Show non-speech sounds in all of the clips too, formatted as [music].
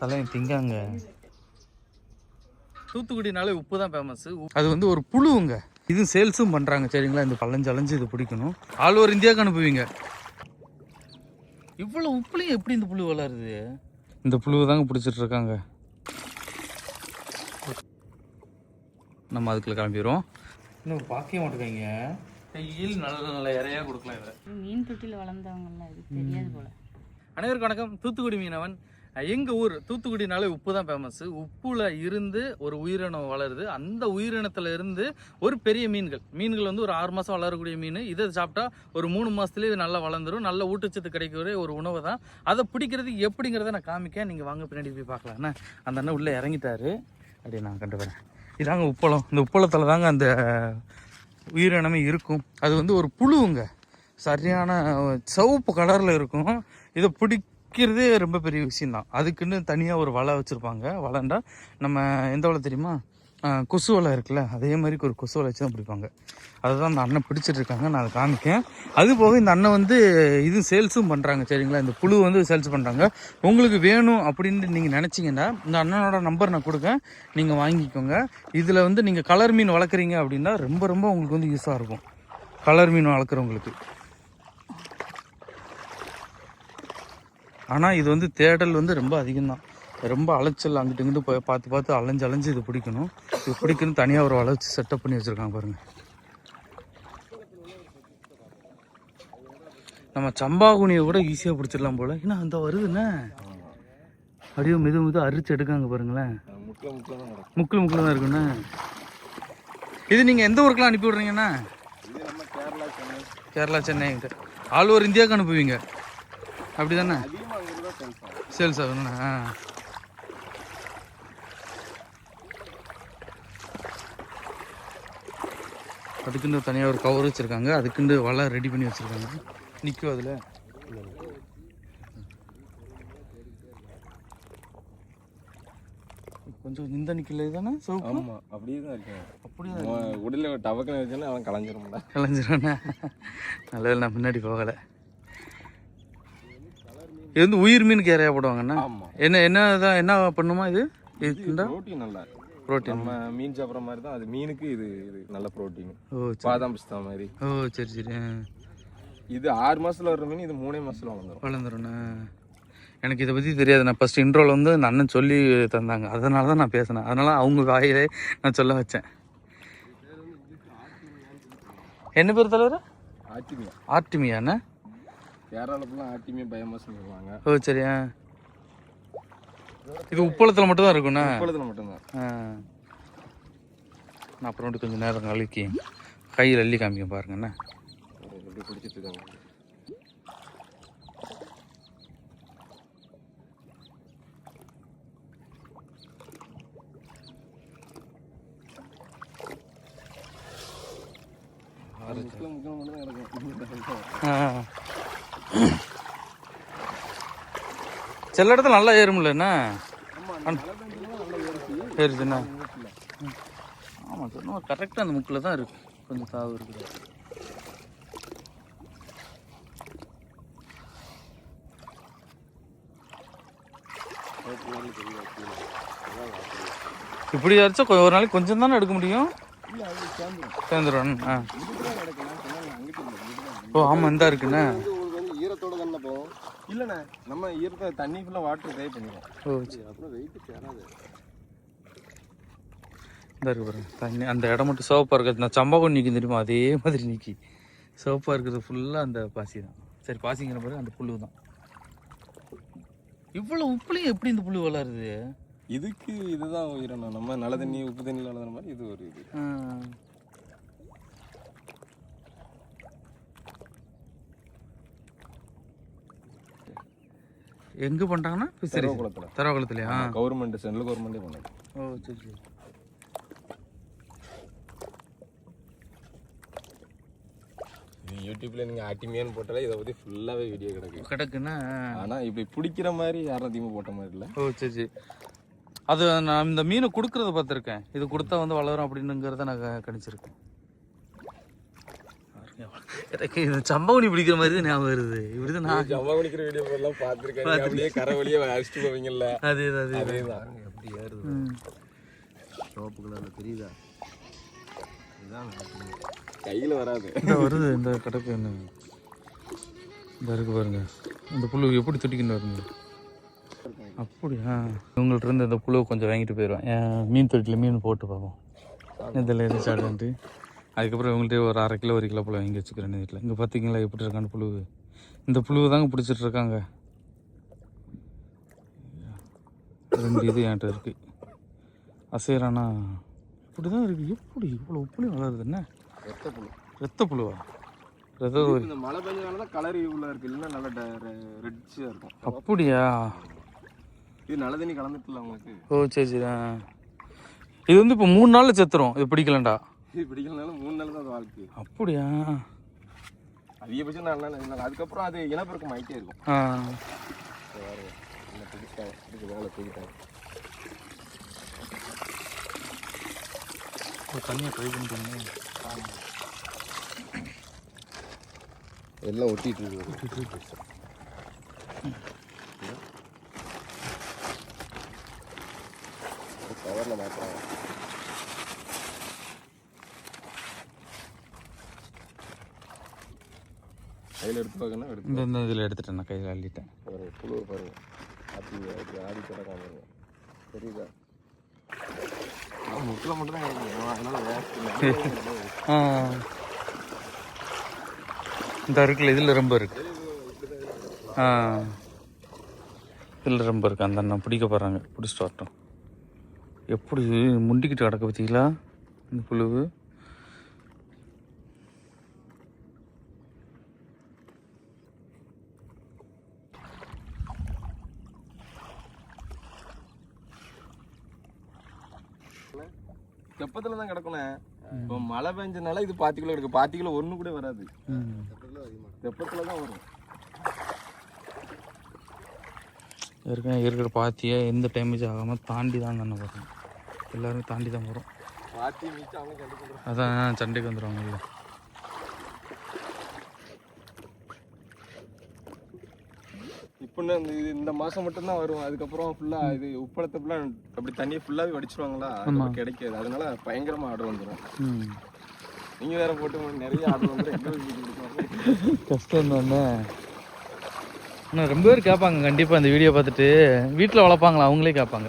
தலை திங்காங்க தூத்துக்குடினாலே உப்பு தான் ஃபேமஸ் அது வந்து ஒரு புழுவுங்க. இது சேல்ஸும் பண்ணுறாங்க சரிங்களா? இந்த பழஞ்சு அலைஞ்சு இது பிடிக்கணும். ஆல் ஓவர் இந்தியாவுக்கு அனுப்புவீங்க. இவ்வளோ உப்புலையும் எப்படி இந்த புழு வளருது? இந்த புழுவை தாங்க பிடிச்சிட்டு இருக்காங்க. நம்ம அதுக்குள்ள கிளம்பிடுவோம். இன்னும் பார்க்க மாட்டேங்க கையில் நல்ல நல்ல இறையா கொடுக்கலாம் இதை மீன் தொட்டியில் வளர்ந்தவங்கலாம் இது தெரியாது போல. அனைவருக்கும் வணக்கம். தூத்துக்குடி மீனவன். எங்கள் ஊர்? தூத்துக்குடினாலே உப்பு தான் ஃபேமஸ் உப்பில் இருந்து ஒரு உயிரினம் வளருது. அந்த உயிரினத்தில் இருந்து ஒரு பெரிய மீன்கள். மீன்கள் வந்து ஒரு ஆறு மாதம் வளரக்கூடிய மீன். இதை சாப்பிட்டா ஒரு மூணு மாதத்துலேயே இது நல்லா வளர்ந்துடும் நல்ல ஊட்டச்சத்து கிடைக்கிற ஒரு உணவு தான். அதை பிடிக்கிறது எப்படிங்கிறத நான் காமிக்க நீங்கள் வாங்க பின்னாடி போய் பார்க்கலாம். என்ன? அந்த அண்ணன் உள்ளே இறங்கிட்டாரு. அப்படி நான் கண்டு வரேன். இதாங்க உப்பளம். இந்த உப்பளத்தில் தாங்க அந்த உயிரினமே இருக்கும். அது வந்து ஒரு புழுவுங்க. சரியான சிவப்பு கலரில் இருக்கும். இதை விற்கிறதே ரொம்ப பெரிய விஷயந்தான் அதுக்குன்னு தனியாக ஒரு வலை வச்சுருப்பாங்க. வலைண்டா நம்ம எந்த வலை தெரியுமா? கொசு வலை இருக்குல்ல அதே மாதிரி ஒரு கொசு வலை வச்சு தான் பிடிப்பாங்க. அதை தான் அந்த அண்ணன் பிடிச்சிட்டு இருக்காங்க. நான் அதை காமிக்கேன். அது போக இந்த அண்ணன் வந்து இது சேல்ஸும் பண்ணுறாங்க சரிங்களா? இந்த புழு வந்து சேல்ஸ் பண்ணுறாங்க உங்களுக்கு வேணும் அப்படின்னு நீங்கள் நினச்சிங்கன்னா இந்த அண்ணனோட நம்பர் நான் கொடுங்க நீங்கள் வாங்கிக்கோங்க. இதில் வந்து நீங்கள் கலர் மீன் வளர்க்குறீங்க அப்படின்னா ரொம்ப ரொம்ப உங்களுக்கு வந்து யூஸாக இருக்கும். கலர் மீன் வளர்க்குறவங்களுக்கு. ஆனால் இது வந்து தேடல் வந்து ரொம்ப அதிகம்தான். ரொம்ப அலைச்சல் அங்கிட்டு இங்கிட்டு போய் பார்த்து பார்த்து அலைஞ்சு அலைஞ்சு இது பிடிக்கணும். இது பிடிக்கணும் தனியாக ஒரு அலைச்சி செட்டப் பண்ணி வச்சுருக்காங்க பாருங்கள் நம்ம சம்பாகுனியை கூட ஈஸியாக பிடிச்சிடலாம் போல். ஏன்னா அந்த வருதுண்ணே அப்படியே மெது மெது அரிச்சு எடுக்காங்க பாருங்களேன். முக்கில் முக்கில் தான் இருக்குண்ணே இது நீங்கள் எந்த ஊருக்குலாம் அனுப்பி விட்றீங்கண்ணா கேரளா சென்னை. கேரளா சென்னை ஆல் ஓவர் இந்தியாவுக்கு அனுப்புவீங்க. அப்படி தானே சேல்ஸ் ஆகும் சேல்ஸ் ஆகுதுண்ணா ஆ. அதுக்குன்னு தனியாக ஒரு கவர் வச்சுருக்காங்க. அதுக்குன்னு வலை ரெடி பண்ணி வச்சுருக்காங்க. நிற்கும் அதில். கொஞ்சம் இந்த நிற்கல தானே சிவப்பு ஆமாம் அப்படியே தான் இருக்கேன். அப்படியே உடலில் டபக்குன்னு வச்சுன்னா அவன் கலைஞ்சிரும்ல. கலைஞ்சிரண்ணா நல்லது நான் முன்னாடி போகலை. இது வந்து உயிர் மீனுக்கு இறையா போடுவாங்கண்ணா. என்ன என்ன தான் என்ன பண்ணுமா இது? இதுக்குண்டா ப்ரோட்டீன் நல்லா புரோட்டீன். நம்ம மீன் சாப்பிட்ற மாதிரி தான் அது மீனுக்கு இது இது நல்ல ப்ரோட்டீன். ஓ பாதாம் பிஸ்தா மாதிரி. ஓ சரி சரி. இது ஆறு மாசத்துல வர்ற மீன் இது மூணே மாசத்துல வளர்ந்துரும். வளர்ந்துருண்ணா எனக்கு இதை பற்றி தெரியாது. நான் ஃபஸ்ட் இன்ட்ரோல் வந்து இந்த அண்ணன் சொல்லி தந்தாங்க. அதனால தான் நான் பேசினேன். அதனால அவங்க வாயிலே நான் சொல்ல வச்சேன். என்ன பேர் தலைவர்? ஆட்டிமியா ஆர்டிமியாண்ணா? கேரளாவில் ஃபுல்லாக பயமாசம் சொல்லுவாங்க. ஓ சரியா? இது உப்பளத்தில் மட்டும் தான் இருக்குண்ணா உப்பளத்தில் மட்டும்தான். நான் அப்புறம் கொஞ்சம் நேரம் கழிக்கி கையில் அள்ளி காமிக்க பாருங்கண்ணா பிடிச்சிட்டு இருக்காங்க? ஆ. சில இடத்துல நல்லா ஏறும்லண்ணா ஏறுச்சுண்ணா ஆமாம் சொன்ன கரெக்டாக அந்த முக்கில் தான் இருக்கு. கொஞ்சம் தாவு இருக்குது. இப்படி அரைச்சா ஒரு நாளைக்கு கொஞ்சம் தானே எடுக்க முடியும்? சேர்ந்துடும் ஆ. ஓ ஆமாம் இந்த இருக்குண்ணா போகும் இல்லைண்ணே நம்ம ஈரத்தை தண்ணி ஃபுல்லாக வாட்டர் ட்ரை பண்ணிடுவோம் ஓ சரி. அப்புறம் வெயிட் சேராது. இந்த இருக்கு பாருங்க தண்ணி அந்த இடம் மட்டும் சிவப்பாக இருக்கிறது. நான் சம்பாகம் நிற்கும் தெரியுமா? அதே மாதிரி நிற்கி சிவப்பாக இருக்கிறது ஃபுல்லாக அந்த பாசி தான். சரி பாசிங்கிற பிறகு அந்த புழு தான். இவ்வளோ உப்புலையும் எப்படி இந்த புழு வளருது? இதுக்கு இதுதான் உயிரினம் நம்ம நல்ல தண்ணி உப்பு தண்ணியில் வளர்ந்த மாதிரி இது ஒரு இது. எங்க பண்றாங்கன்னா ஃபிஷரிஸ் குளத்தில் தரவகுளத்துலையா கவர்மெண்ட் சென்ட்ரல் கவர்மெண்ட்டே பண்ணது ஓ சரி சரி. யூடியூப்ல நீங்க ஆட்டிமியான்னு போட்டாலே இதை பத்தி ஃபுல்லாவே வீடியோ கிடக்கு. கிடக்குன்னா ஆனா இப்படி பிடிக்கிற மாதிரி யாரும் அதிகமாக போட்ட மாதிரி இல்லை. ஓ சரி சரி. அது நான் இந்த மீனை கொடுக்கறத பார்த்துருக்கேன். இது கொடுத்தா வந்து வளரும் அப்படின்னுங்கிறத நான் கணிச்சிருக்கேன். எனக்கு இந்த சம்பவனி பிடிக்கிற மாதிரி தான் ஞாபகம் வருது. இப்படிதான் நான் ஜம்மா குடிக்கிற வீடியோ எல்லாம் பார்த்துருக்கேன். அப்படியே கரை வழியே அடிச்சுட்டு போவீங்கல்ல. அதே அதே அதேதான். எப்படி ஏறுது. சிவப்பு கலர்ல தெரியுதா? இதுதான் கையில வராது. வருது இந்த கிடக்கு என்ன? இந்த இருக்கு பாருங்க. இந்த புழு எப்படி துடிக்கணும் வருங்க அப்படியா? இவங்கள்ட்ட இருந்து இந்த புழுவை கொஞ்சம் வாங்கிட்டு போயிடுவேன். மீன் தொட்டியில் மீன் போட்டு பார்ப்போம். இதில் எது சாடுன்ட்டு அதுக்கப்புறம் இவங்கள்ட்ட ஒரு அரை கிலோ ஒரு கிலோ புழு வாங்கி வச்சுக்கிறேன் வீட்டில் இங்கே பார்த்தீங்களா எப்படி இருக்கான்னு புழு. இந்த புழுவை தாங்க பிடிச்சிட்டு இருக்காங்க. ரெண்டு இது என்கிட்ட இருக்கு. அசைறானா இப்படி தான் இருக்குது எப்படி இவ்வளோ புளி வளருது? என்ன? ரத்த புழு. ரத்த புழுவா? ரத்த இந்த மழை பெஞ்சனால தான் கலர் உள்ள இருக்கு. இல்லைன்னா நல்லா ரெட்ஸியா இருக்கும். அப்படியா? இது நல்ல தண்ணி கலந்துட்டுல உங்களுக்கு. ஓ சரி சரி. இது வந்து இப்போ மூணு நாளில் செத்துரும். இது பிடிக்கலண்டா? இது பிடிக்கலனாலும் மூணு நாள் தான் அது வாழ்க்கை. அப்படியா? அதிகபட்சம் நாலு நாள் அஞ்சு நாள். அதுக்கப்புறம் அது இனப்பெருக்கம் ஆகிட்டே இருக்கும். தண்ணியை ட்ரை பண்ணிட்டீங்க எல்லாம் ஒட்டிட்டு இருக்கு. கவரில் மாட்டுறாங்க கையில் எடுத்து பார்க்கணும் எடுத்து இந்த இந்த இதில் எடுத்துட்டேன் நான் கையில் அள்ளிட்டேன். பாருங்க புழுவை பாருங்க. ஆட்டி ஆட்டி ஆடி கிடக்காம பாருங்க தெரியுதா? முக்கில் மட்டும் தான் கிடைக்கும் அதனால வேஸ்ட் ஆ. இந்த இருக்குல்ல இதில் ரொம்ப இருக்கு. ஆ. இதில் ரொம்ப இருக்கு. அந்த அண்ணன் பிடிக்க போகிறாங்க பிடிச்சிட்டு வரட்டும். எப்படி முண்டிக்கிட்டு கிடக்க பார்த்தீங்களா? இந்த புழுவு? தெப்பத்தில் தான் கிடக்கணும் இப்போ மழை பெஞ்சனால இது பாத்தி கிலோ இருக்கு. பாத்தி கிலோ ஒன்று கூட வராது. தெப்பத்தில் தான் வரும். ஏற்கனவே இருக்கிற பாத்தியை எந்த டேமேஜ் ஆகாமல் தாண்டி தான் தானே வரும். எல்லாரும் தாண்டி தான் வரும். பாத்தி அதான் சண்டைக்கு வந்துடுவாங்கல்ல இப்போ இந்த இது இந்த மாதம் மட்டும்தான் வரும். அதுக்கப்புறம் ஃபுல்லாக இது உப்பளத்தை ஃபுல்லாக அப்படி தண்ணியை ஃபுல்லாகவே வடிச்சிருவாங்களா? கிடைக்காது. அதனால பயங்கரமாக ஆர்டர் வந்துடும் ம். நீங்கள் வேற போட்டு நிறைய ஆர்டர் வந்துடும் கஷ்டம் தானே ஆனால் ரொம்ப பேர் கேட்பாங்க. கண்டிப்பாக இந்த வீடியோ பார்த்துட்டு வீட்டில் வளர்ப்பாங்களா? அவங்களே கேட்பாங்க.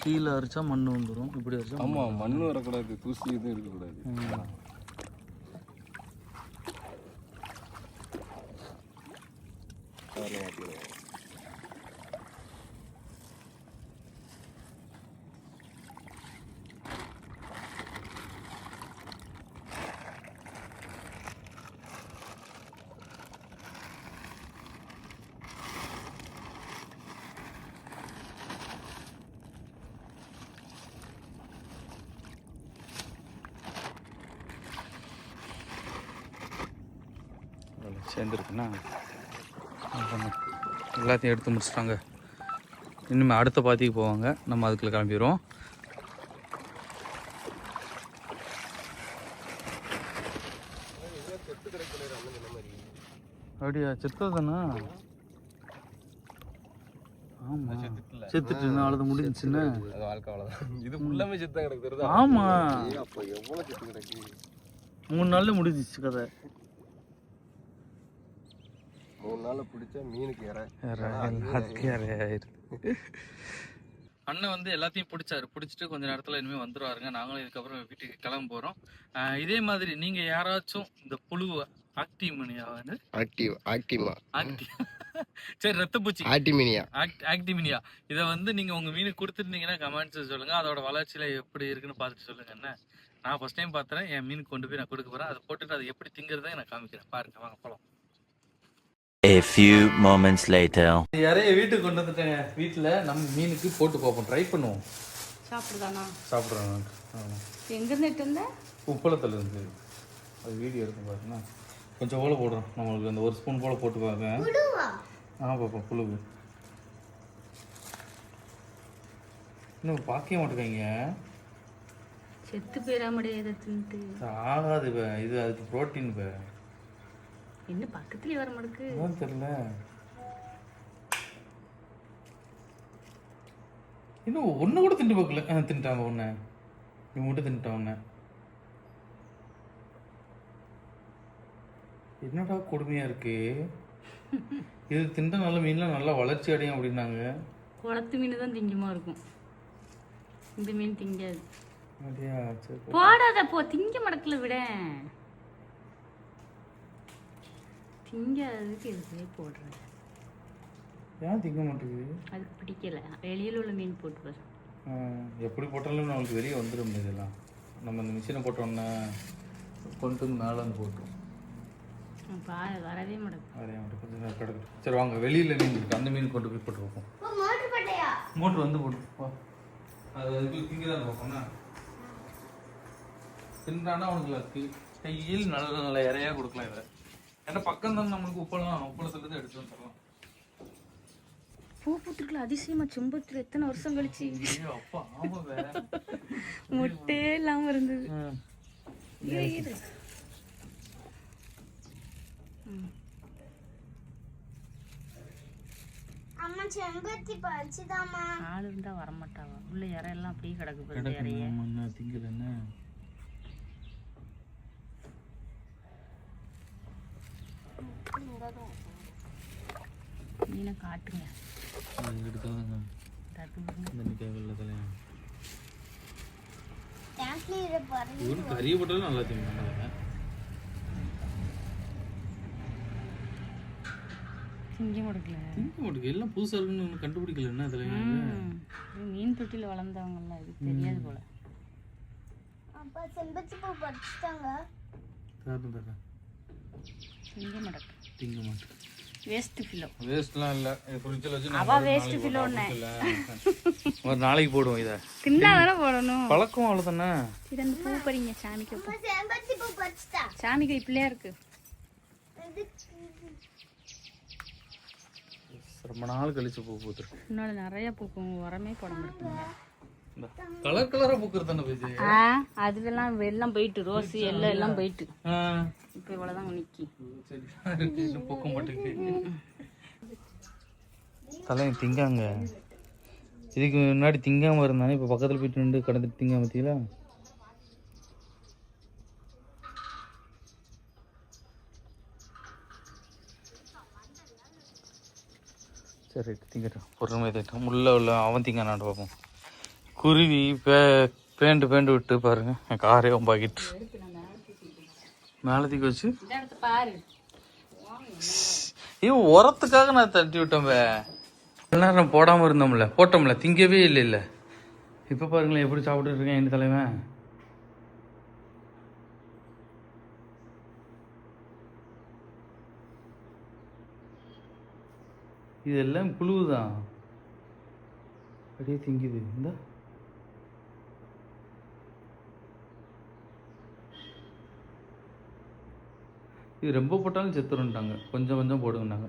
கீழே அரிச்சா மண் வந்துடும் இப்படி அரிச்சா ஆமாம் மண் வரக்கூடாது தூசி எதுவும் இருக்கக்கூடாது ம். சேர்ந்துருக்குன்னா அவ்வளவுதான். எல்லாத்தையும் எடுத்து முடிச்சிட்டாங்க. இனிமேல் அடுத்த பாத்திக்கு போவாங்க. நம்ம அதுக்குள்ள கிளம்பிடுவோம். அப்படியா? செத்ததானா ஆமா. செத்துட்டு அழுது முடிஞ்சுச்சுன்னு. அது வாழ்க்கை அவ்வளோதான் இது ஃபுல்லாமே செத்தான் கிடக்கு தெரியுதா? ஆமா. அப்போ எவ்வளோ செத்து கிடக்கு? மூணு நாள்ல முடிஞ்சிச்சு கதை. மூணு நாள்ல பிடிச்சா மீனுக்கு இற அண்ணன் வந்து எல்லாத்தையும் பிடிச்சாரு. பிடிச்சிட்டு கொஞ்ச நேரத்தில் இனிமேல் வந்துருவாருங்க. நாங்களும் இதுக்கப்புறம் வீட்டுக்கு கிளம்ப போகிறோம் இதே மாதிரி நீங்கள் யாராச்சும் இந்த புழுவை ஆக்டிவ் மணியாவது ஆக்டிவ் ஆக்டிவா. ஆக்டிவ் [laughs] சரி ரத்தப்பூச்சி ஆக்டிமினியா. ஆக்ட் ஆக்டிமினியா. இதை வந்து நீங்கள் உங்கள் மீனுக்கு கொடுத்துருந்தீங்கன்னா கமெண்ட்ஸ் சொல்லுங்கள் அதோட வளர்ச்சியில் எப்படி இருக்குன்னு பார்த்துட்டு சொல்லுங்க என்ன நான் ஃபர்ஸ்ட் டைம் பார்த்துறேன். என் மீனுக்கு கொண்டு போய் நான் கொடுக்க போகிறேன் அதை போட்டுட்டு அதை எப்படி திங்கிறதை நான் காமிக்கிறேன். பாருங்க வாங்க போகலாம் A few moments later. இறைய வீட்டுக்கு கொண்டு வந்துட்டேங்க. வீட்டில் நம்ம மீனுக்கு போட்டு பார்ப்போம் ட்ரை பண்ணுவோம். சாப்பிடுதானா? சாப்பிட்றாங்க எங்கேருந்து இட்டு இருந்த உப்பளத்தில் இருந்து. அது வீடியோ இருக்கும் பாருங்க. கொஞ்சம் போல போடுறோம். நம்மளுக்கு அந்த ஒரு ஸ்பூன் போல போட்டு பாருங்க ஆ பாப்பா புழுவு. இன்னும் பார்க்கவே மாட்டேங்க செத்து போயிடாமடே இதை தின்ட்டு ஆகாது இப்போ. இது அதுக்கு ப்ரோட்டீன் இப்போ. என்ன பக்கத்துலயே வர மாட்டேக்கு அதான் தெரியல. இன்னும் ஒன்று கூட திண்டு பார்க்கல ஆ தின்ட்டாங்க ஒன்று நீ மட்டும் தின்ட்டான் ஒன்று என்னடா கொடுமையா இருக்கு? இது திண்ட நல்ல மீன்லாம் நல்லா வளர்ச்சி அடையும் அப்படின்னாங்க. குளத்து மீன் தான் திங்குமா இருக்கும். இந்த மீன் திங்காது. அப்படியா சரி போடாத போ. திங்க மடக்கல விட. திங்காததுக்கு இதுவே போடுறேன் ஏன் திங்க மாட்டேங்குது? அதுக்கு பிடிக்கல. வெளியில் உள்ள மீன் போட்டு ஆ, எப்படி போட்டாலும் நம்மளுக்கு வெளியே வந்துடும் இதெல்லாம் நம்ம இந்த மிஷினை போட்டோன்னே கொண்டு வந்து மேலே வந்து போட்டுரும். பா வரவே மாட்டேங்குது. அதே நேரம் கிடக்கட்டும். சரி வாங்க. வெளியில் மீன் இருக்கு. அந்த மீன் கொண்டு போய் போட்டு வைப்போம் மோட்ரு வந்து போட்டு அது அதுக்குள்ள திங்க தான் பார்ப்போம்னா தின்றானா அவனுக்கு கையில் நல்ல நல்ல இறையா கொடுக்கலாம் இதை ஏன்னா பக்கம் தான் நம்மளுக்கு உப்பளம் உப்பளத்துலேருந்து எடுத்து வந்துடலாம் பூ பூத்துக்குள்ள அதிசயமா சும்பத்துல எத்தனை வருஷம் கழிச்சு? முட்டையே இல்லாம இருந்தது. இரு, இரு. அம்மா செம்பருத்தி பறிச்சுதாம்மா. ஆள் இருந்தா வரமாட்டாவா? உள்ள இறையெல்லாம் அப்படியே கிடக்கு பாரு இறைய கிடக்கு திங்கல என்ன மீனை காட்டுங்க எடுத்தாங்க தட்டு பாருங்க. தண்ணி தேவையில்ல தலையா இவரு கறியை போட்டாலும் நல்லா திங்க திங்க முடக்கல. திங்க மாட்டுக்கு எல்லாம் புதுசா இருக்குன்னு கண்டுபிடிக்கல என்ன அதுல மீன் தொட்டில வளர்ந்தவங்கலாம் இது தெரியாது போல. அப்பா செம்பருத்தி பூ பறிச்சுட்டாங்க. தரேன் தரேன். திங்க முடக்கு. திங்க மாட்டேன். வேஸ்ட் கிலோ வேஸ்ட்லாம் இல்லை. ஃப்ரிட்ஜில் வச்சு அவ வேஸ்ட் கிலோன்னு ஒரு நாளைக்கு போடுவோம் இதை. தின்னா தானே போடணும். பழக்கம் இது அந்த பூ பறிங்க சாமிக்கு செம்பருத்தி பூ பறிச்சுட்டா? சாமிக்கு இப்படியா இருக்கு. ரொம்ப நாள் கழிச்சு பூ பூத்துருக்கு. முன்னாடி நிறைய பூக்கும் உரமே போட மாட்டேங்க. கலர் கலராக பூக்கிறது தானே ஆ அதுவெல்லாம் எல்லாம் போயிட்டு ரோஸ் எல்லாம் எல்லாம் போயிட்டு. இப்போ இவ்வளோதான் நிக்கி. சரி பூக்க மாட்டேங்குது? தலை திங்காங்க. இதுக்கு முன்னாடி திங்காம இருந்தானே இப்போ பக்கத்தில் போயிட்டு நின்று கடந்துட்டு திங்காம பார்த்தீங்களா சரி திங்கட்டும். பொறுமையாக திட்டம் உள்ள உள்ள அவன் திங்க நாட்டு பார்ப்போம் குருவி பே பேண்டு பேண்டு விட்டு பாருங்க. என் காரே பாக்கிட்டு மேலே தூக்கி வச்சு இவன் உரத்துக்காக நான் தட்டி விட்டோம் வே நேரம் போடாமல் இருந்தோம்ல போட்டோம்ல திங்கவே இல்லை இல்லை இப்போ பாருங்களேன் எப்படி சாப்பிட்டு இருக்கேன் என் தலைவன். இதெல்லாம் புழுவுதான் அப்படியே திங்குது. இந்த. இது ரொம்ப போட்டாலும் செத்துருன்ட்டாங்க கொஞ்சம் கொஞ்சம் போடுங்கன்னாங்க.